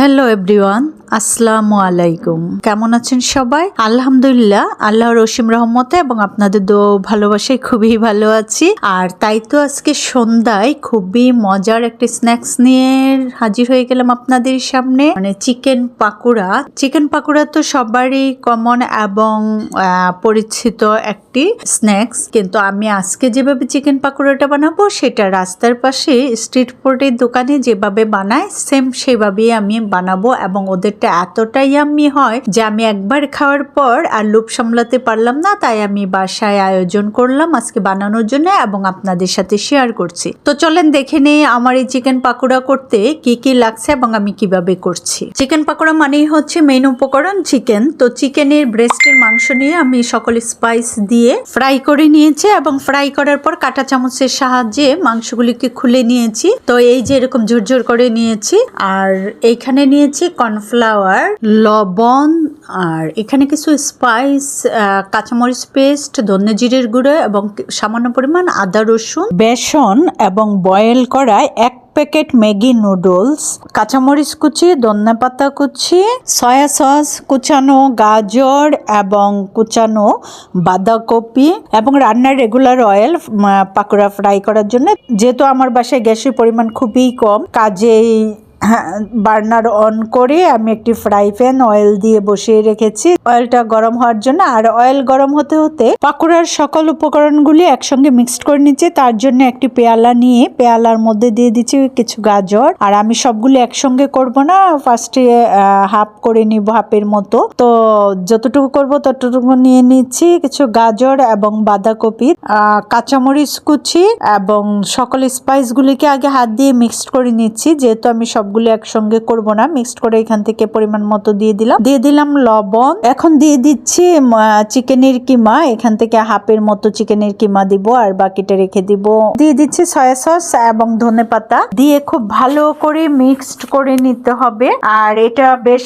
Hello everyone আসসালামু আলাইকুম। কেমন আছেন সবাই? আলহামদুলিল্লাহ, আল্লাহর রসিম রহমতে এবং আপনাদের দো ভালোবাসায় খুবই ভালো আছি। আর তাই তো আজকে সন্ধ্যায় খুবই মজার একটা স্ন্যাক্স নিয়ে হাজির হয়ে গেলাম আপনাদের সামনে। মানে চিকেন পাকোড়া। চিকেন পাকোড়া তো সবারই কমন এবং পরিচিত একটি স্ন্যাক্স। কিন্তু আমি আজকে যেভাবে চিকেন পাকোড়াটা বানাবো, সেটা রাস্তার পাশে স্ট্রিট ফুডের দোকানে যেভাবে বানায় সেম সেভাবেই আমি বানাবো এবং ওদেরটা এতটাই আমি হয় যে আমি একবার খাওয়ার পর আর লোভ সামলাতে পারলাম না, তাই আমি বাসায় আয়োজন করলাম আজকে বানানোর জন্য এবং আপনাদের সাথে শেয়ার করছি। তো চলেন দেখে নিই আমার এই চিকেন পাকোড়া করতে কি কি লাগছে এবং আমি কীভাবে করছি। চিকেন পাকোড়া মানেই হচ্ছে মেইন উপকরণ চিকেন তো চিকেনের ব্রেস্টের মাংস নিয়ে আমি সকল স্পাইস দিয়ে ফ্রাই করে নিয়েছি এবং ফ্রাই করার পর কাঁটা চামচের সাহায্যে মাংসগুলিকে খুলে নিয়েছি। তো এই যে এরকম ঝুরঝুর করে নিয়েছি, আর এইখানে নিয়েছি কর্নফ্লাওয়ার লবণ, আর এখানে কিছু স্পাইস কাঁচামরিচ পেস্ট ধনে জিরের গুঁড়ো এবং সামান্য পরিমাণ আদা রসুন, বেসন এবং বয়েল করা এক প্যাকেট ম্যাগি নুডলস কাঁচামরিচ কুচি, ধনে পাতা কুচি সয়া সস কুচানো গাজর এবং কুচানো বাঁধাকপি এবং রান্নার রেগুলার অয়েল পাকোড়া ফ্রাই করার জন্য। যেহেতু আমার বাসায় গ্যাসের পরিমাণ খুবই কম, কাজেই বার্নার অন করে আমি একটি ফ্রাই প্যান অয়েল দিয়ে বসিয়ে রেখেছি। অয়েলটা গরম হওয়ার জন্য, আর অয়েল গরম হতে হতে পাকোড়ার সকল উপকরণগুলি একসঙ্গে মিক্সড করে নিচ্ছি। তার জন্য একটি পেয়ালা নিয়ে পেয়ালার মধ্যে দিয়ে দিচ্ছি কিছু গাজর। আর আমি সবগুলি একসঙ্গে করব না ফার্স্টে হাফ করে নিব হাফের মতো। তো যতটুকু করব ততটুকু নিয়ে নিচ্ছি কিছু গাজর এবং বাঁধাকপি কাঁচামরিচ কুচি এবং সকল স্পাইসগুলিকে আগে হাত দিয়ে মিক্সড করে নিচ্ছি। যেহেতু আমি সবগুলো একসঙ্গে করব না। মিক্সড করে এখান থেকে পরিমাণ মতো দিয়ে দিলাম। দিয়ে দিলাম লবণ। এখন দিয়ে দিচ্ছি চিকেনের কিমা। এখান থেকে হাফের মতো চিকেনের কিমা দিব আর বাকিটা রেখে দিব। দিয়ে দিচ্ছি সয়া সস এবং ধনে পাতা। দিয়ে খুব ভালো করে মিক্সড করে নিতে হবে। আর এটা বেশ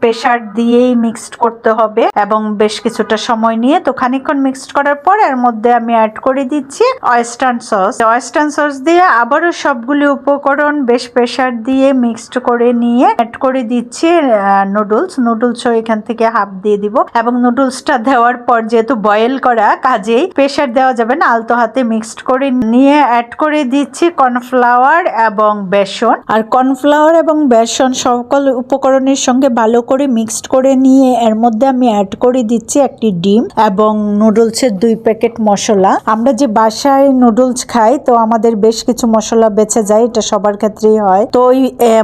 প্রেশার দিয়েই মিক্সড করতে হবে এবং বেশ কিছুটা সময় নিয়ে তো খানিকক্ষণ মিক্সড করার পর এর মধ্যে আমি অ্যাড করে দিচ্ছি ওয়েস্টার্ন সস ওয়েস্টার্ন সস দিয়ে আবারও সবগুলি উপকরণ বেশ প্রেশার দিয়ে মিক্সড করে নিয়ে অ্যাড করে দিচ্ছি নুডলস নুডলসও এখান থেকে হাফ দিয়ে দিব। এবং নুডলসটা দেওয়ার পর যেহেতু বয়েল করা, কাজেই প্রেশার দেওয়া যাবে না, আলতো হাতে মিক্সড করে নিয়ে অ্যাড করে দিচ্ছি কর্নফ্লাওয়ার এবং বেসন। আর কর্নফ্লাওয়ার এবং বেসন সকল উপকরণের সঙ্গে ভালো করে মিক্সড করে নিয়ে এর মধ্যে আমি অ্যাড করে দিচ্ছি একটি ডিম এবং নুডলসের দুই প্যাকেট মশলা। আমরা যে বাসায় নুডলস খাই, তো আমাদের বেশ কিছু মশলা বেছে যায়, এটা সবার ক্ষেত্রেই হয়। তো ওই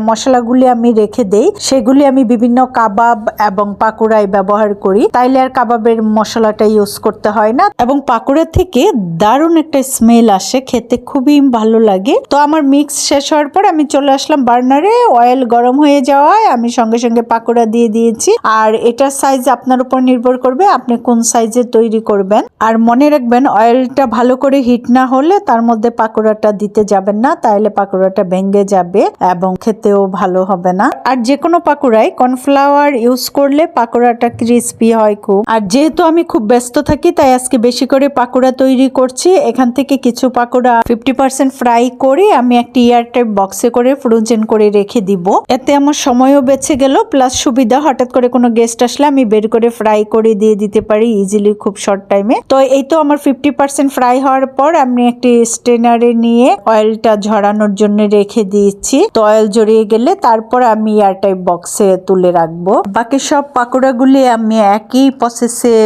মশলাগুলি আমি রেখে দেই, সেগুলি আমি বিভিন্ন কাবাব এবং পাকোড়ায় ব্যবহার করি। তাইলে আর কাবাবের মশলাটা ইউজ করতে হয় না। এবং পাকোড়া থেকে দারুণ একটা স্মেল আসে, খেতে খুবই ভালো লাগে। তো আমার মিক্স শেষ হওয়ার পর আমি চলে আসলাম বার্নারে, অয়েল গরম হয়ে যাওয়ায় আমি সঙ্গে সঙ্গে পাকোড়া দিয়ে দিয়েছি। আর এটার সাইজ আপনার উপর নির্ভর করবে, আপনি কোন সাইজে তৈরি করবেন। আর মনে রাখবেন, অয়েলটা ভালো করে হিট না হলে তার মধ্যে পাকোড়াটা দিতে যাবেন না তাহলে পাকোড়াটা ভেঙে যাবে এবং খেতেও ভালো হবে না। আর যে কোনো পাকোড়ায় কর্নফ্লাওয়ার ইউজ করলে পাকোড়াটা ক্রিস্পি হয় খুব। আর যেহেতু আমি খুব ব্যস্ত থাকি, তাই আজকে বেশি করে পাকোড়া তৈরি করছি। এখান থেকে কিছু পাকোড়া ফিফটি পার্সেন্ট ফ্রাই করে আমি একটি এয়ার টাইপ বক্সে করে ফ্রোজেন করে রেখে দিব। এতে আমার সময়ও বেঁচে গেল প্লাস সুবিধা, হঠাৎ করে কোনো গেস্ট আসলে আমি বের করে ফ্রাই করে দিয়ে দিতে পারি ইজিলি খুব শর্ট টাইমে তো এই তো আমার ফিফটি পার্সেন্ট ফ্রাই হওয়ার পর আমি একটি স্টেনারে নিয়ে অয়েলটা ঝরানোর জন্য রেখে দিয়েছি। তো অয়েল জড়িয়ে গেলে তারপর আমি এয়ার টাইপ বক্সে তুলে রাখব। বাকি সব পাকোড়াগুলি আমি একই প্রসেসে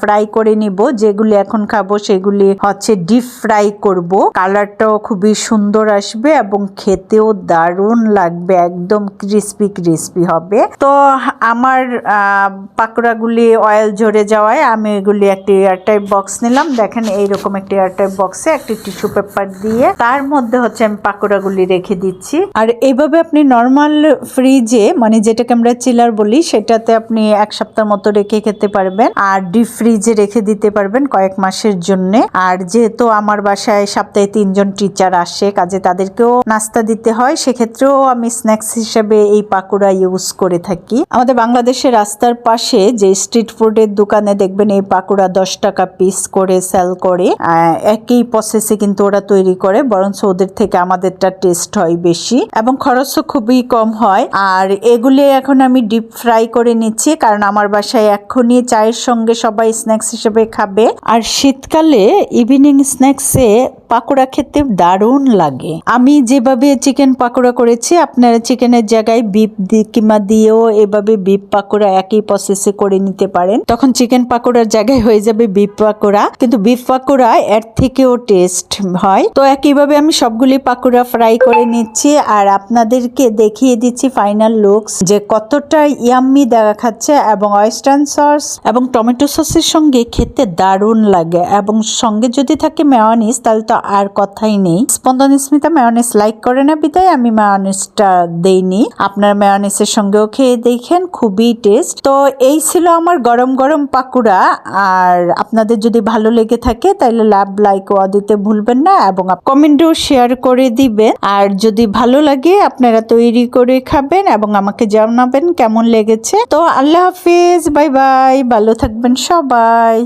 ফ্রাই করে নিব। যেগুলি এখন খাব সেগুলি হচ্ছে ডিপ ফ্রাই করব। কালারটাও খুবই সুন্দর আসবে এবং খেতেও দারুণ লাগবে। একদম ক্রিস্পি ক্রিস্পি হবে। তো আমার পাকোড়াগুলি অয়েল ঝরে যাওয়ায় আমি এগুলি একটি এয়ারটাইপ বক্স নিলাম। দেখেন এইরকম একটি এয়ারটাইপ বক্সে একটি টিস্যু পেপার দিয়ে তার মধ্যে হচ্ছে আমি পাকোড়াগুলি রেখে দিচ্ছি। আর এইভাবে আপনি নর্মাল ফ্রিজে মানে যেটাকে আমরা চিলার বলি, সেটাতে আপনি এক সপ্তাহ মতো রেখে খেতে পারবেন। আর ডিপ ফ্রিজে রেখে দিতে পারবেন কয়েক মাসের জন্য। আর যেহেতু আমার বাসায় সপ্তাহে তিনজন টিচার আসে, কাজে তাদেরকেও নাস্তা দিতে হয়, সেক্ষেত্রেও আমি স্ন্যাক্স হিসেবে এই পাকোড়া ইউজ করে থাকি। আমাদের বাংলাদেশের রাস্তার পাশে যে স্ট্রিট ফুডের দোকানে দেখবেন এই পাকোড়া দশ টাকা পিস করে সেল করে। একই প্রসেসে কিন্তু ওরা তৈরি করে, বরঞ্চ ওদের থেকে আমাদেরটা টেস্ট হয় বেশি। এবং খরচ খরচও খুবই কম হয়। আর এগুলি এখন আমি ডিপ ফ্রাই করে নিচ্ছি, কারণ আমার বাসায় এক্ষুনি চায়ের সঙ্গে সবাই স্ন্যাক্স হিসেবে খাবে। আর শীতকালে ইভিনিং স্ন্যাক্সে পাকোড়া খেতে দারুণ লাগে। আমি যেভাবে চিকেন পাকোড়া করেছি, আপনারা চিকেনের জায়গায় বিফ কিমা দিয়েও এভাবে বিপ পাকোড়া একই প্রসেসে করে নিতে পারেন। তখন চিকেন পাকোড়ার জায়গায় হয়ে যাবে বিপ পাকোড়া। কিন্তু বিফ পাকোড়া এর থেকেও টেস্ট হয়। তো একইভাবে আমি সবগুলি পাকোড়া ফ্রাই করে নিচ্ছি। আর আপনাদেরকে দেখিয়ে দিচ্ছি ফাইনাল লুকস যে কতটা ইয়াম্মি দেখাচ্ছে এবং ওয়েস্টার্ন সস এবং টমেটো সসের সঙ্গে খেতে দারুণ লাগে। এবং সঙ্গে যদি থাকে মেয়নিস তাহলে তো আর কথাই নেই। স্পন্দন স্মিতা মেয়নিস লাইক করে না বিদায়, আমি মেয়নিসটা দেইনি। আপনার মেয়নিসের সঙ্গেও খেয়ে দেখেন, খুবই টেস্ট তো এই ছিল আমার গরম গরম পাকুড়া। আর আপনাদের যদি ভালো লেগে থাকে, তাহলে লাভ লাইক ও দিতে ভুলবেন না এবং কমেন্টও শেয়ার করে দিবেন। আর যদি ভালো লাগে আপনারা তৈরি করে খাবেন এবং আমাকে জানাবেন কেমন লেগেছে। তো আল্লাহ হাফিজ, বাই বাই, ভালো থাকবেন সবাই।